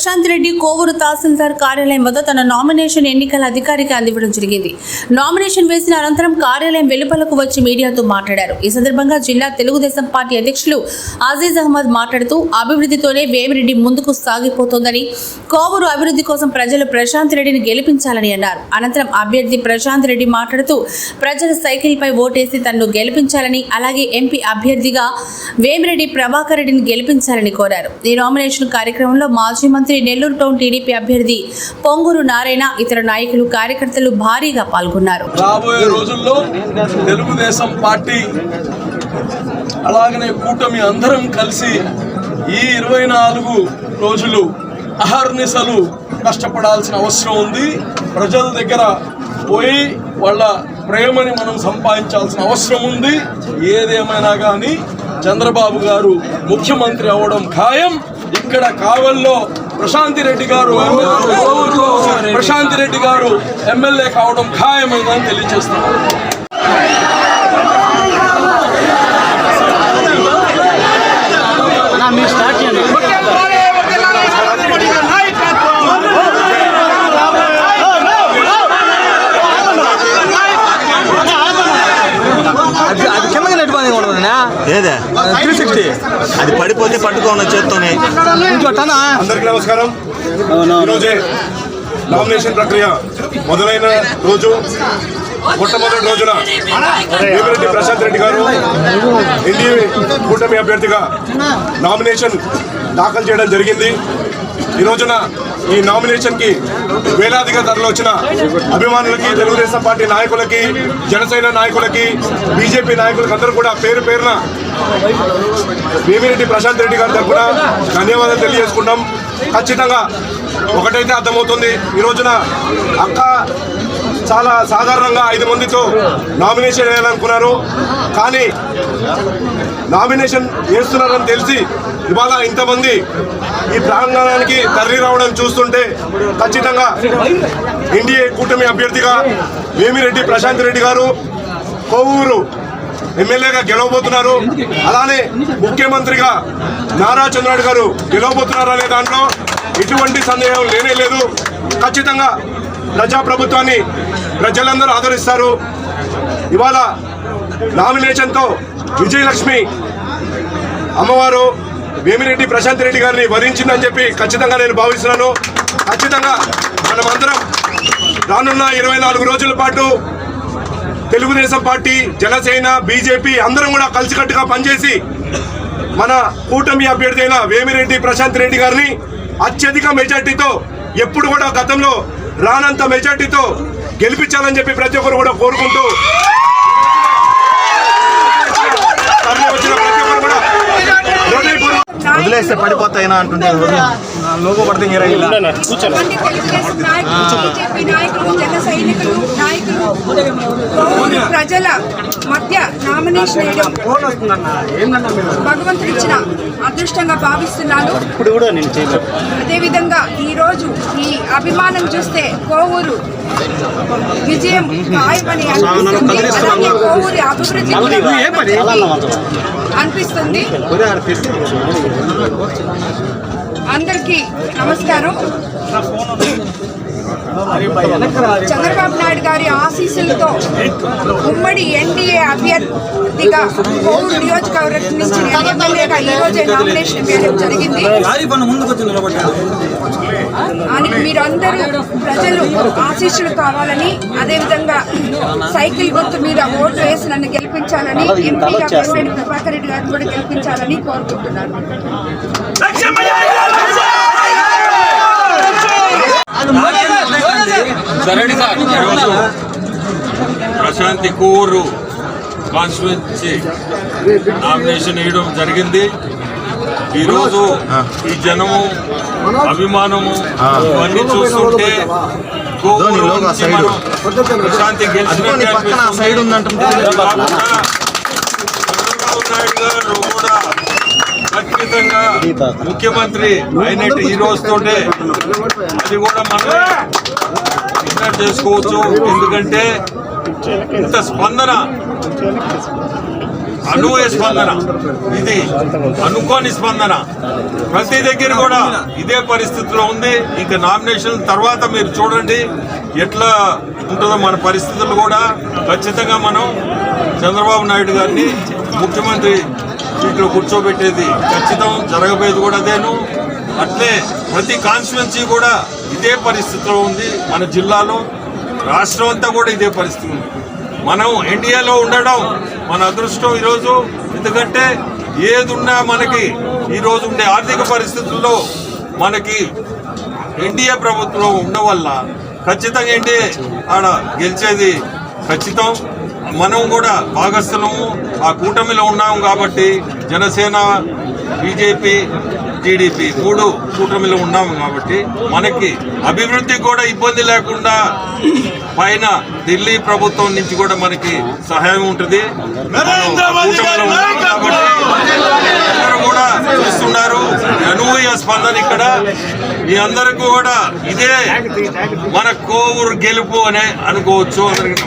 ప్రశాంత్ రెడ్డి కోవూరు తహసీల్దార్ కార్యాలయం వద్ద తన నామినేషన్ ఎన్నికల అధికారికి అందివ్వడం జరిగింది. నామినేషన్ వేసిన అనంతరం కార్యాలయం వెలుపలకు వచ్చి మీడియాతో మాట్లాడారు. ఈ సందర్భంగా జిల్లా తెలుగుదేశం పార్టీ అధ్యక్షులు అజీజ్ అహ్మద్ మాట్లాడుతూ అభివృద్ధితోనే వేమిరెడ్డి ముందుకు సాగిపోతోందని కోవూరు అభివృద్ధి కోసం ప్రజలు ప్రశాంత్ రెడ్డిని గెలిపించాలని అన్నారు. అనంతరం అభ్యర్థి ప్రశాంత్ రెడ్డి మాట్లాడుతూ ప్రజలు సైకిల్పై ఓటేసి తనను గెలిపించాలని అలాగే ఎంపీ అభ్యర్థిగా వేమిరెడ్డి ప్రభాకర్ రెడ్డిని గెలిపించాలని కోరారు. ఈ నామినేషన్ కార్యక్రమంలో మాజీ మంత్రి నెల్లూరు టౌన్ టీడీపీ అభ్యర్థి పొంగూరు నారాయణ ఇతర నాయకులు కార్యకర్తలు భారీగా పాల్గొన్నారు. రాబోయే రోజుల్లో తెలుగుదేశం పార్టీ అలాగనే కూటమి అందరం కలిసి ఈ ఇరవై నాలుగు రోజులు అహర్నిశలు కష్టపడాల్సిన అవసరం ఉంది. ప్రజల దగ్గర పోయి వాళ్ళ ప్రేమని మనం సంపాదించాల్సిన అవసరం ఉంది. ఏదేమైనా కానీ చంద్రబాబు గారు ముఖ్యమంత్రి అవ్వడం ఖాయం. ఇక్కడ కావల్లో ప్రశాంతి రెడ్డి గారు. ప్రశాంతి రెడ్డి గారు ఎమ్మెల్యే కావడం ఖాయమైందని తెలియజేస్తున్నారు. ఏదే? అది పడిపోతే పట్టుకోను చేత్తోనే. అందరికీ నమస్కారం. ఈరోజే నామినేషన్ ప్రక్రియ మొదలైన రోజు మొట్టమొదటి రోజున వేమిరెడ్డి ప్రశాంత్ రెడ్డి గారు ఎన్డీఏ కూటమి అభ్యర్థిగా నామినేషన్ దాఖలు చేయడం జరిగింది. ఈ రోజున ఈ నామినేషన్కి వేలాదిగా ధరలు వచ్చిన అభిమానులకి తెలుగుదేశం పార్టీ నాయకులకి జనసేన నాయకులకి బీజేపీ నాయకులకి అందరూ కూడా పేరు పేరున భీమిరెడ్డి ప్రశాంత్ రెడ్డి గారి తరఫున ధన్యవాదాలు తెలియజేసుకుంటాం. ఖచ్చితంగా ఒకటైతే అర్థమవుతుంది. ఈ రోజున అక్క చాలా సాధారణంగా ఐదు మందితో నామినేషన్ వేయాలనుకున్నారు. కానీ నామినేషన్ వేస్తున్నారని తెలిసి ఇవాళ ఇంతమంది ఈ ప్రాంగణానికి తరలి రావడం చూస్తుంటే ఖచ్చితంగా ఎన్డీఏ కూటమి అభ్యర్థిగా వేమిరెడ్డి ప్రశాంత్ రెడ్డి గారు కొవ్వూరు ఎమ్మెల్యేగా గెలవబోతున్నారు. అలానే ముఖ్యమంత్రిగా నారా చంద్రనాడు గారు గెలవబోతున్నారు అనే దాంట్లో ఎటువంటి సందేహం లేనే లేదు. ఖచ్చితంగా ప్రజాప్రభుత్వాన్ని ప్రజలందరూ ఆదరిస్తారు. ఇవాళ నామినేషన్తో విజయలక్ష్మి అమ్మవారు వేమిరెడ్డి ప్రశాంత్ రెడ్డి గారిని వరించిందని చెప్పి ఖచ్చితంగా నేను భావిస్తున్నాను. ఖచ్చితంగా మనమందరం రానున్న ఇరవై నాలుగు రోజుల పాటు తెలుగుదేశం పార్టీ జనసేన బీజేపీ అందరం కూడా కలిసికట్టుగా పనిచేసి మన కూటమి అభ్యర్థి అయిన వేమిరెడ్డి ప్రశాంత్ రెడ్డి గారిని అత్యధిక మెజార్టీతో ఎప్పుడు కూడా గతంలో రానంత మెజార్టీతో గెలిపించాలని చెప్పి ప్రతి ఒక్కరు కూడా కోరుకుంటూ వచ్చిన ప్రతి ఒక్కరు కూడా వదిలేస్తే పడిపోతాయినా అంటుంటే లోగో పడితే ఇలా. ప్రజల మధ్య నామినేషన్ వేయడం. భగవంతుడు ఇచ్చిన అదృష్టంగా భావిస్తున్నాను. ఇప్పుడు కూడా నేను చేయలేదు అదేవిధంగా ఈ రోజు ఈ అభిమానం చూస్తే కోవూరు విజయం ఖాయమని అనిపిస్తుంది. అలాగే కోవూరి అభివృద్ధి అనిపిస్తుంది. అందరికీ నమస్కారం. చంద్రబాబు నాయుడు గారి ఆశీస్సులతో ఉమ్మడి ఎన్డీఏ అభ్యర్థిగా కోవూరు నియోజకవర్గం నుంచి ఎమ్మెల్యేగా ఈ రోజే నామినేషన్ వేయడం జరిగింది. అని మీరందరూ ప్రజలు ఆశీస్సులు కావాలని అదేవిధంగా సైకిల్ గుర్తు మీద ఓటు వేసి నన్ను గెలిపించాలని ఎంపీగా ప్రభాకర్ రెడ్డి గారిని కూడా గెలిపించాలని కోరుకుంటున్నాను. సరేండి సార్ ఈరోజు ప్రశాంతి కోరు కాన్స్టిట్యున్సీ నామినేషన్ వేయడం జరిగింది. ఈరోజు ఈ జనము అభిమానము ఇవన్నీ చూస్తుంటే ప్రశాంతి అదిగో నీ పక్కన ఆ సైడ్ చంద్రబాబు నాయుడు గారు కూడా ఖచ్చితంగా ముఖ్యమంత్రి అయినట్టు ఈ రోజుతోటే అది కూడా మనం డిసైడ్ చేసుకోవచ్చు. ఎందుకంటే ఇంత స్పందన అనూహ్య స్పందన. ఇది అనుకోని స్పందన. ప్రతి దగ్గర కూడా ఇదే పరిస్థితిలో ఉంది. ఇంకా నామినేషన్ తర్వాత మీరు చూడండి ఎట్లా ఉంటుందో మన పరిస్థితులు కూడా. ఖచ్చితంగా మనం చంద్రబాబు నాయుడు గారిని ముఖ్యమంత్రి సీట్లో కూర్చోబెట్టేది ఖచ్చితం జరగబోయేది కూడా అదేను. అట్లే ప్రతి కాన్స్టిట్యున్సీ కూడా ఇదే పరిస్థితిలో ఉంది మన జిల్లాలో. రాష్ట్రం అంతా కూడా ఇదే పరిస్థితి ఉంది. మనం ఇండియాలో ఉండడం మన అదృష్టం ఈరోజు. ఎందుకంటే ఏది ఉన్నా మనకి ఈరోజు ఉండే ఆర్థిక పరిస్థితుల్లో మనకి ఎన్డీఏ ప్రభుత్వం ఉండడం వల్ల ఖచ్చితంగా ఎన్డీఏ ఆడ గెలిచేది ఖచ్చితం. మనం కూడా భాగస్థులము ఆ కూటమిలో ఉన్నాం కాబట్టి జనసేన బీజేపీ టీడీపీ మూడు కూటమిలో ఉన్నాము కాబట్టి మనకి అభివృద్ధి కూడా ఇబ్బంది లేకుండా పైన ఢిల్లీ ప్రభుత్వం నుంచి కూడా మనకి సహాయం ఉంటుంది. కూడా చూస్తున్నారు. అనూహ్య స్పందన ఇక్కడ. మీ అందరికీ కూడా ఇదే మన కోవూరు గెలుపు అనే అనుకోవచ్చు. అందరికీ.